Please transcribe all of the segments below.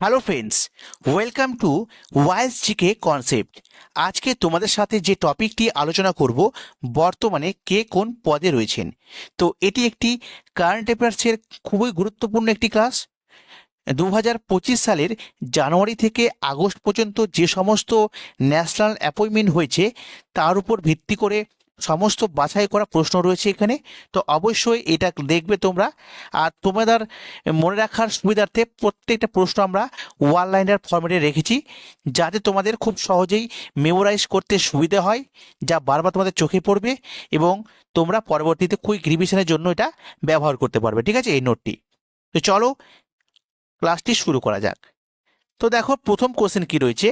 Hello friends welcome to wise GK concept আজকে তোমাদের সাথে যে টপিকটি আলোচনা করব, বর্তমানে কে কোন পদে রয়েছেন। তো এটি একটি কারেন্ট অ্যাফেয়ার্সের খুবই গুরুত্বপূর্ণ একটি ক্লাস দু পঁচিশ সালের জানুয়ারি থেকে আগস্ট পর্যন্ত যে সমস্ত ন্যাশনাল অ্যাপয়েন্টমেন্ট হয়েছে, তার উপর ভিত্তি করে সমস্ত বাছাই করা প্রশ্ন রয়েছে এখানে। তো অবশ্যই এটা দেখবে তোমরা। আর তোমাদের মনে রাখার সুবিধার্থে প্রত্যেকটা প্রশ্ন আমরা ওয়ান লাইনার ফর্মেটে রেখেছি, যাতে তোমাদের খুব সহজেই মেমোরাইজ করতে সুবিধা হয়, যা বারবার তোমাদের চোখে পড়বে এবং তোমরা পরবর্তীতে কুইক রিভিশনের জন্য এটা ব্যবহার করতে পারবে, ঠিক আছে? এই নোটটি তো চলো ক্লাসটি শুরু করা যাক। তো দেখো, প্রথম কোশ্চেন কি রয়েছে?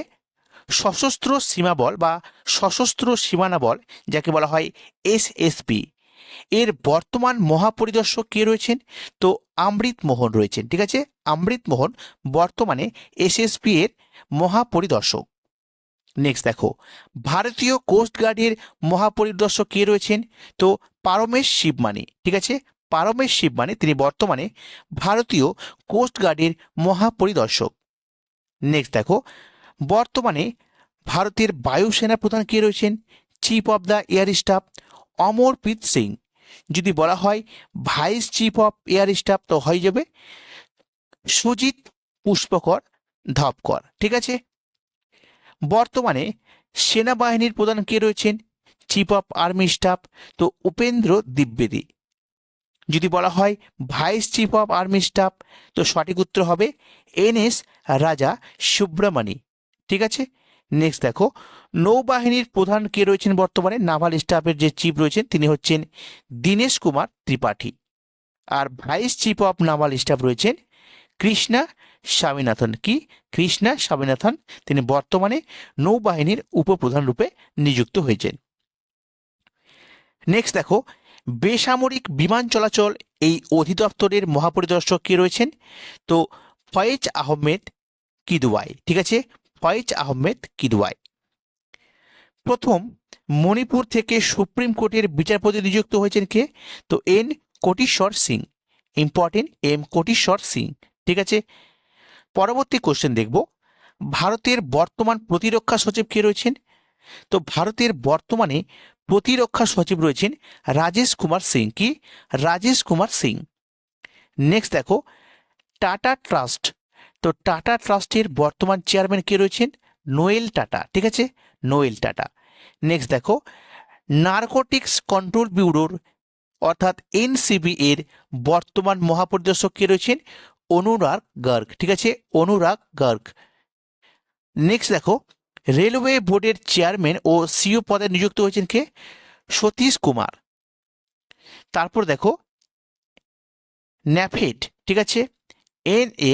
সশস্ত্র সীমাবল বা সশস্ত্র সীমানা বল, যাকে বলা হয় এসএসপি। এর বর্তমান মহাপরিদর্শক কে রয়েছেন? তো অমৃত মোহন রয়েছেন, ঠিক আছে? অমৃত মোহন বর্তমানে এসএসপি এর মহাপরিদর্শক। নেক্সট দেখো, ভারতীয় কোস্ট গার্ডের মহাপরিদর্শক কে রয়েছেন? তো পারমেশ শিবমানি, ঠিক আছে? পারমেশ শিবমানি, তিনি বর্তমানে ভারতীয় কোস্ট গার্ডের মহাপরিদর্শক। নেক্সট দেখো বর্তমানে ভারতের বায়ুসেনা প্রধান কে রয়েছেন? Chief of the air staff Amarpreet Singh. যদি বলা হয় vice chief of air staff তো হয়ে যাবে সুজিত পুষ্পকর ধপকর। ঠিক আছে? বর্তমানে সেনাবাহিনীর প্রধান কে রয়েছেন? চিফ অফ আর্মি স্টাফ তো উপেন্দ্র দ্বিবেদী। যদি বলা হয় vice chief of army staff তো সঠিক উত্তর হবে এন এস রাজা সুব্রমণি। ঠিক আছে? নেক্সট দেখো, নৌবাহিনীর প্রধান কে রয়েছেন বর্তমানে? নাভাল স্টাফের যে চিফ রয়েছেন, তিনি হচ্ছেন দীনেশ কুমার ত্রিপাঠী। আর vice chief of naval staff রয়েছেন কৃষ্ণা স্বামীনাথন। কি? কৃষ্ণা স্বামীনাথন, তিনি বর্তমানে নৌবাহিনীর উপপ্রধান রূপে নিযুক্ত হয়েছেন। নেক্সট দেখো, বেসামরিক বিমান চলাচল এই অধিদপ্তরের মহাপরিদর্শক কে রয়েছেন? তো ফয়েজ আহমেদ কিদওয়াই ঠিক আছে? ফয়েজ আহমেদ কিদওয়াই। প্রথম, মণিপুর থেকে সুপ্রিম কোর্টের বিচারপতি নিযুক্ত হয়েছেন কে? তো N Koteswar Singh. Important M Koteswar Singh. ঠিক আছে? পরবর্তী কোশ্চেন দেখব। ভারতের বর্তমান প্রতিরক্ষা সচিব কে রয়েছেন? তো ভারতের বর্তমানে প্রতিরক্ষা সচিব রয়েছেন রাজেশ কুমার সিং। কি? রাজেশ কুমার সিং। নেক্সট দেখো, টাটা ট্রাস্ট তো টাটা ট্রাস্টের বর্তমান চেয়ারম্যান কে রয়েছেন? নোয়েল টাটা, ঠিক আছে? নোয়েল টাটা। নেক্সট দেখো নার্কোটিক্স কন্ট্রোল ব্যুরোর অর্থাৎ এনসিবি এর বর্তমান মহাপরিদর্শক কে রয়েছেন? অনুরাগ গার্গ, ঠিক আছে? অনুরাগ গার্গ। নেক্সট দেখো, রেলওয়ে বোর্ডের চেয়ারম্যান ও সিও পদে নিযুক্ত হয়েছেন কে? সতীশ কুমার। তারপর দেখো, ন্যাফেড, ঠিক আছে? N A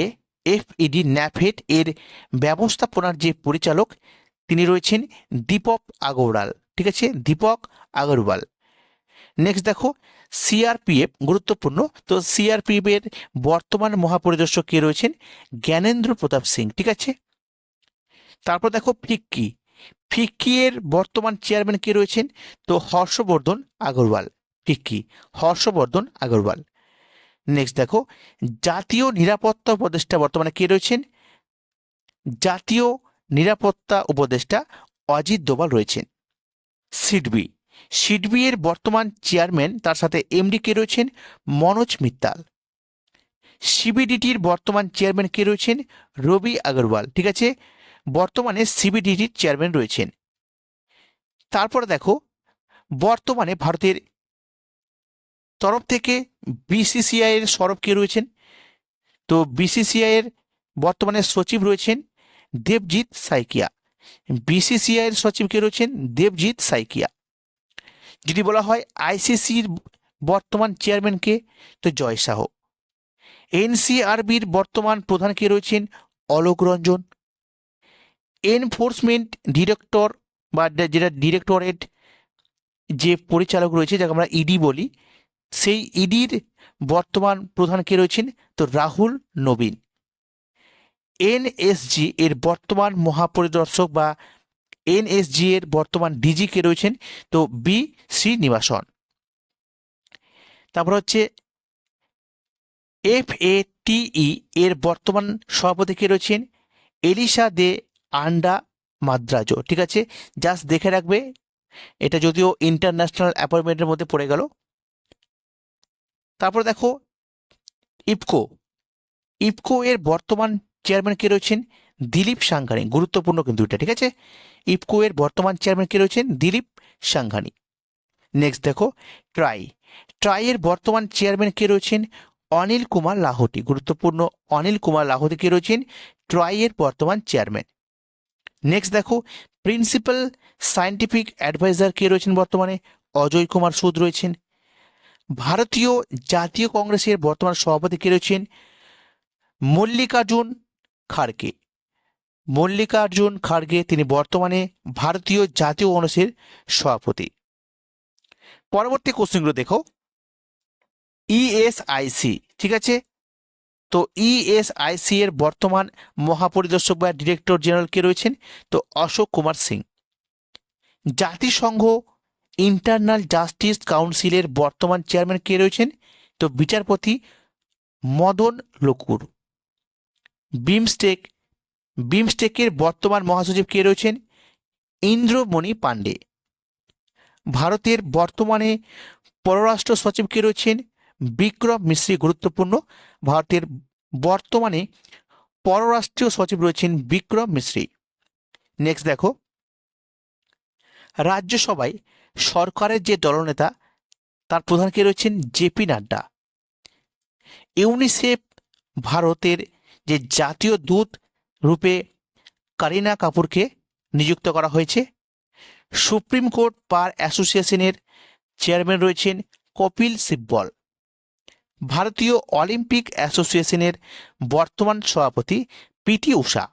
F E D NAFED এর ব্যবস্থাপনার যে পরিচালক, তিনি রয়েছেন দীপক আগরওয়াল। ঠিক আছে? দীপক আগরওয়াল। নেক্সট দেখো সিআরপিএফ গুরুত্বপূর্ণ। তো সিআরপিএফ এর বর্তমান মহাপরিদর্শক কে রয়েছেন? জ্ঞানেন্দ্র প্রতাপ সিং। ঠিক আছে? তারপর দেখো ফিক্কি। ফিক্কি এর বর্তমান চেয়ারম্যান কে রয়েছেন? তো হর্ষবর্ধন আগরওয়াল। ফিক্কি। হর্ষবর্ধন আগরওয়াল। নেক্সট দেখো, জাতীয় নিরাপত্তা উপদেষ্টা বর্তমানে কে রয়েছেন? জাতীয় নিরাপত্তা উপদেষ্টা অজিত দোভাল রয়েছেন। সিডবি সিডবি এর বর্তমান চেয়ারম্যান, তার সাথে এমডি কে রয়েছেন? মনোজ মিত্তাল। সিবিডিটির বর্তমান চেয়ারম্যান কে রয়েছেন? রবি আগরওয়াল। ঠিক আছে? বর্তমানে সিবিডিটির চেয়ারম্যান রয়েছেন। তারপরে দেখো, বর্তমানে ভারতের তরফ থেকে বিসিসিআই এর সরব কে রয়েছেন? তো বিসিসিআই এর বর্তমানে সচিব রয়েছেন দেবজিৎ সাইকিয়া। বিসিসিআই এর সচিব কে রয়েছেন দেবজিৎ সাইকিয়া। যদি বলা হয় আইসিসির বর্তমান চেয়ারম্যান কে, তো জয় শাহ এনসিআরবির বর্তমান প্রধান কে রয়েছেন অলোক রঞ্জন। এনফোর্সমেন্ট ডিরেক্টর বা যেটা ডিরেক্টরেট যে পরিচালক রয়েছে, যাকে আমরা ইডি বলি সেই ইডির বর্তমান প্রধান কে রয়েছেন? তো রাহুল নবীন। এনএসজি এর বর্তমান মহাপরিদর্শক বা এনএসজি এর বর্তমান ডিজি কে রয়েছেন? তো বি শ্রীনিবাসন। তারপর হচ্ছে এফ এ টিই এর বর্তমান সভাপতি কে রয়েছেন? এলিসা দে আন্ডা মাদ্রাজো। ঠিক আছে? জাস্ট দেখে রাখবে। এটা যদিও ইন্টারন্যাশনাল অ্যাপয়েন্টমেন্টের মধ্যে পড়ে গেল। তারপর দেখো ইপকো ইপকো এর বর্তমান চেয়ারম্যান কে রয়েছেন দিলীপ সাংঘানি। গুরুত্বপূর্ণ কিন্তু এটা, ঠিক আছে? ইপকো এর বর্তমান চেয়ারম্যান কে রয়েছেন দিলীপ সাংঘানি। নেক্সট দেখো ট্রাই ট্রাই এর বর্তমান চেয়ারম্যান কে রয়েছেন অনিল কুমার লাহোটি। গুরুত্বপূর্ণ অনিল কুমার লাহোটি কে রয়েছেন ট্রাই এর বর্তমান চেয়ারম্যান নেক্সট দেখো প্রিন্সিপাল সায়েন্টিফিক অ্যাডভাইজার কে রয়েছেন বর্তমানে অজয় কুমার সুদ রয়েছেন। ভারতীয় জাতীয় কংগ্রেসের বর্তমান সভাপতি কে রয়েছেন মল্লিকার্জুন খাড়গে। মল্লিকার্জুন খাড়গে তিনি বর্তমানে ভারতীয় জাতীয় কংগ্রেসের সভাপতি। পরবর্তী কোশ্চেনগুলো দেখো। ইএসআইসি ঠিক আছে? তো ইএসআইসি এর বর্তমান মহাপরিদর্শক বা ডিরেক্টর জেনারেল কে রয়েছেন? তো অশোক কুমার সিং। জাতিসংঘ ইন্টারনাল জাস্টিস কাউন্সিলের বর্তমান চেয়ারম্যান কে রয়েছেন? তো বিচারপতি মদন লকুর। বিমস্টেক, বিমস্টেকের বর্তমান মহাসচিব কে রয়েছেন? ইন্দ্রমণি পাণ্ডে। ভারতের বর্তমানে পররাষ্ট্র সচিব কে রয়েছেন? বিক্রম মিশ্রি গুরুত্বপূর্ণ। ভারতের বর্তমানে পররাষ্ট্রীয় সচিব রয়েছেন বিক্রম মিশ্রি নেক্সট দেখো। রাজ্যসভায় সরকারের যে দলনেতা, তার প্রধান কে রয়েছেন জেপি নাড্ডা। ইউনিসেফ ভারতের যে জাতীয় দূত রূপে কারিনা কাপুরকে নিযুক্ত করা হয়েছে। সুপ্রিম কোর্ট বার অ্যাসোসিয়েশনের চেয়ারম্যান রয়েছেন কপিল সিব্বল। ভারতীয় অলিম্পিক অ্যাসোসিয়েশনের বর্তমান সভাপতি পিটি উষা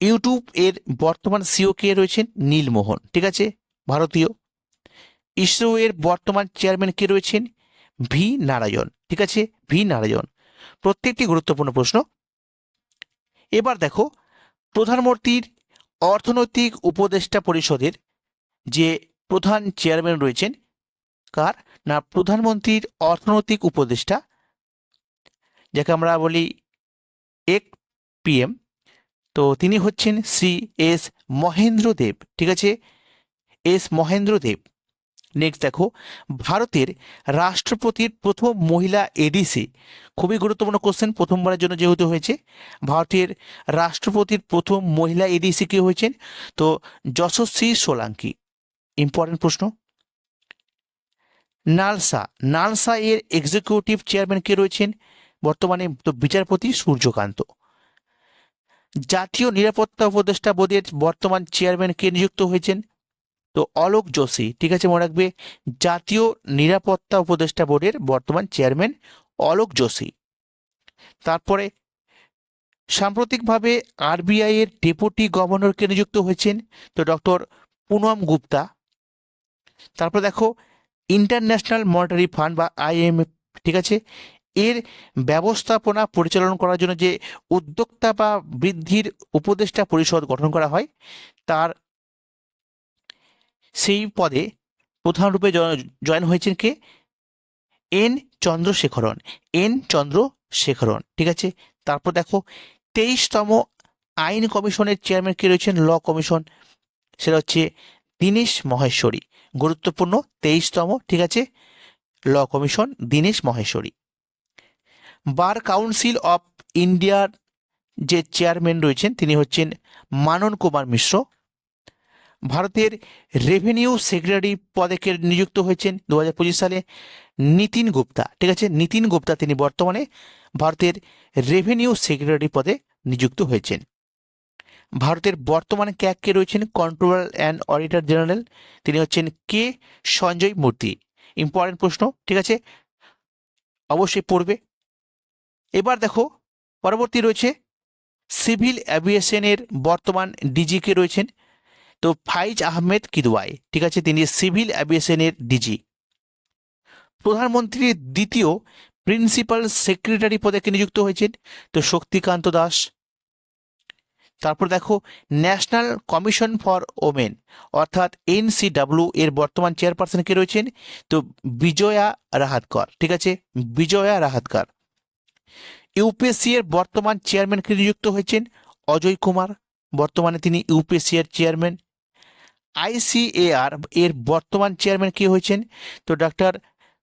ইউটিউব এর বর্তমান সিও কে রয়েছেন নীলমোহন। ঠিক আছে? ভারতীয়। ইসরো এর বর্তমান চেয়ারম্যান কে রয়েছেন? ভি. নারায়ণ। ঠিক আছে? ভি. নারায়ণ। প্রত্যেকটি গুরুত্বপূর্ণ প্রশ্ন। এবার দেখো, প্রধানমন্ত্রীর অর্থনৈতিক উপদেষ্টা পরিষদের যে প্রধান চেয়ারম্যান রয়েছেন, কার? না, প্রধানমন্ত্রীর অর্থনৈতিক উপদেষ্টা, যাকে আমরা বলি এক পিএম তো তিনি হচ্ছেন শ্রী এস মহেন্দ্র দেব। ঠিক আছে? এস মহেন্দ্র দেব নেক্সট দেখো, ভারতের রাষ্ট্রপতির প্রথম মহিলা এডিসি খুবই গুরুত্বপূর্ণ কোশ্চেন প্রথমবারের জন্য যেহেতু হয়েছে। ভারতের রাষ্ট্রপতির প্রথম মহিলা এডিসি কে হয়েছেন? তো যশস্বী সোলাঙ্কি। ইম্পর্টেন্ট প্রশ্ন। নালসা। নালসা এর এক্সিকিউটিভ চেয়ারম্যান কে রয়েছেন? বর্তমানে তো বিচারপতি সূর্যকান্ত। জাতীয় নিরাপত্তা উপদেষ্টা বোর্ডের বর্তমান চেয়ারম্যান কে নিযুক্ত হয়েছেন? তো অলোক যোশী, ঠিক আছে মনে রাখবে, জাতীয় নিরাপত্তা উপদেষ্টা বোর্ডের বর্তমান চেয়ারম্যান অলোক যোশী। তারপরে সাম্প্রতিকভাবে আরবিআই এর ডেপুটি গভর্নরকে নিযুক্ত হয়েছেন তো ডক্টর পুনম গুপ্তা। তারপর দেখো, ইন্টারন্যাশনাল মনিটারি ফান্ড বা আইএমএফ, ঠিক আছে, এর ব্যবস্থাপনা পরিচালনা করার জন্য যে উদ্যোক্তা বা বৃদ্ধির উপদেষ্টা পরিষদ গঠন করা হয়, তার সেই পদে প্রধানরূপে জয়েন হয়েছেন কে? এন চন্দ্রশেখরন এন চন্দ্রশেখরন ঠিক আছে? তারপর দেখো, তেইশতম আইন কমিশনের চেয়ারম্যান কে রয়েছেন? Law commission. সেটা হচ্ছে দীনেশ মহেশ্বরী। গুরুত্বপূর্ণ, তেইশতম, ঠিক আছে? Law commission, Dinesh Maheshwari. Bar council of ইন্ডিয়ার যে চেয়ারম্যান রয়েছেন, তিনি হচ্ছেন মানন কুমার মিশ্র। ভারতের রেভিনিউ সেক্রেটারি পদে কে নিযুক্ত হয়েছেন দু হাজার পঁচিশ সালে নীতিন গুপ্তা। ঠিক আছে, নীতিন গুপ্তা তিনি বর্তমানে ভারতের রেভিনিউ সেক্রেটারি পদে নিযুক্ত হয়েছেন। ভারতের বর্তমানে ক্যাক কে রয়েছেন? কন্ট্রোলার অ্যান্ড অডিটর জেনারেল তিনি হচ্ছেন কে সঞ্জয় মূর্তি। ইম্পর্টেন্ট প্রশ্ন, ঠিক আছে? অবশ্যই পড়বে। এবার দেখো, পরবর্তী রয়েছে সিভিল অ্যাভিয়েশনের বর্তমান ডিজি কে রয়েছেন তো ফাইজ আহমেদ কিদওয়াই, ঠিক আছে? তিনি সিভিল অ্যাভিয়েশনের ডিজি প্রধানমন্ত্রীর দ্বিতীয় প্রিন্সিপাল সেক্রেটারি পদে নিযুক্ত হয়েছেন, তো শক্তিকান্ত দাস। তারপর দেখো, ন্যাশনাল কমিশন ফর ওমেন, অর্থাৎ এনসিডাব্লিউ এর বর্তমান চেয়ারপারসন কে রয়েছেন? তো বিজয়া রাহাতকর, ঠিক আছে? বিজয়া রাহাতকর। ইউপিএসসি এর বর্তমান চেয়ারম্যান কে নিযুক্ত হয়েছেন? অজয় কুমার, বর্তমানে তিনি ইউপিএসসি এর চেয়ারম্যান। আইসিএআর এর বর্তমান চেয়ারম্যান কে হয়েছেন? তো ডক্টর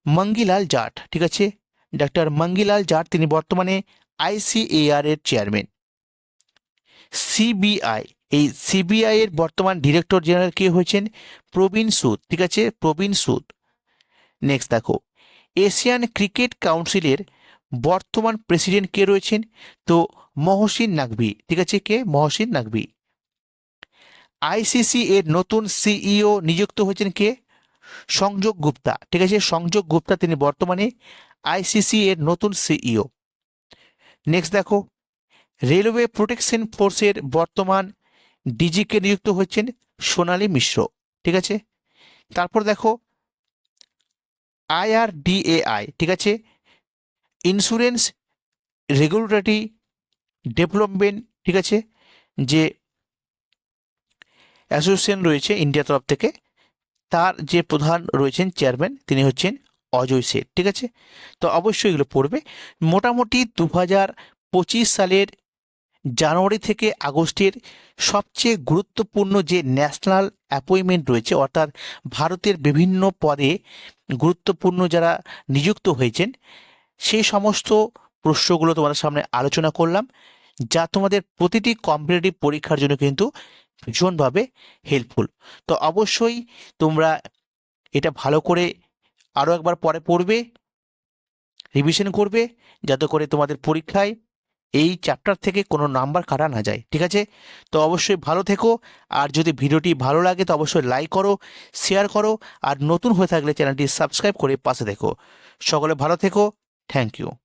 মঙ্গিলাল জাট, ঠিক আছে? ডক্টর মঙ্গিলাল জাট তিনি বর্তমানে আইসিএআর এর চেয়ারম্যান। সিবিআই এই সিবিআই এর বর্তমান ডিরেক্টর জেনারেল কে হয়েছেন? প্রবীণ সুদ, ঠিক আছে? প্রবীণ সুদ। নেক্সট দেখো, এশিয়ান ক্রিকেট কাউন্সিলের বর্তমান প্রেসিডেন্ট কে রয়েছেন? তো মহসিন নাকভি ঠিক আছে? কে? মহসিন নাকভি আইসিসি এর নতুন সিইও নিযুক্ত হয়েছেন কে? সংযোগ গুপ্তা। ঠিক আছে, সংযোগ গুপ্তা তিনি বর্তমানে আইসিসি এর নতুন সিইও। নেক্সট দেখো রেলওয়ে প্রোটেকশন ফোর্সের বর্তমান ডিজিকে নিযুক্ত হয়েছেন সোনালী মিশ্র। ঠিক আছে, তারপর দেখো আইআরডিএআই ঠিক আছে ইন্স্যুরেন্স রেগুলেটরি ডেভেলপমেন্ট ঠিক আছে, যে অ্যাসোসিয়েশন রয়েছে ইন্ডিয়া তরফ থেকে। তার যে প্রধান রয়েছেন চেয়ারম্যান, তিনি হচ্ছেন অজয় শেঠ ঠিক আছে? তো অবশ্যই এগুলো পড়বে। মোটামুটি দু হাজার পঁচিশ সালের জানুয়ারি থেকে আগস্টের সবচেয়ে গুরুত্বপূর্ণ যে ন্যাশনাল অ্যাপয়েন্টমেন্ট রয়েছে, অর্থাৎ ভারতের বিভিন্ন পদে গুরুত্বপূর্ণ যারা নিযুক্ত হয়েছেন সেই সমস্ত প্রশ্নগুলো তোমাদের সামনে আলোচনা করলাম, যা তোমাদের প্রতিটি কম্পিটিটিভ পরীক্ষার জন্য কিন্তু ভীষণভাবে হেল্পফুল তো অবশ্যই তোমরা এটা ভালো করে আরও একবার পরে পড়বে রিভিশন করবে, যাতে করে তোমাদের পরীক্ষায় এই চ্যাপ্টার থেকে কোনো নাম্বার কাটা না যায়, ঠিক আছে? তো অবশ্যই ভালো থেকো, আর যদি ভিডিওটি ভালো লাগে তো অবশ্যই লাইক করো শেয়ার করো, আর নতুন হয়ে থাকলে চ্যানেলটি সাবস্ক্রাইব করে পাশে দেখো সকলে ভালো থেকো থ্যাংক ইউ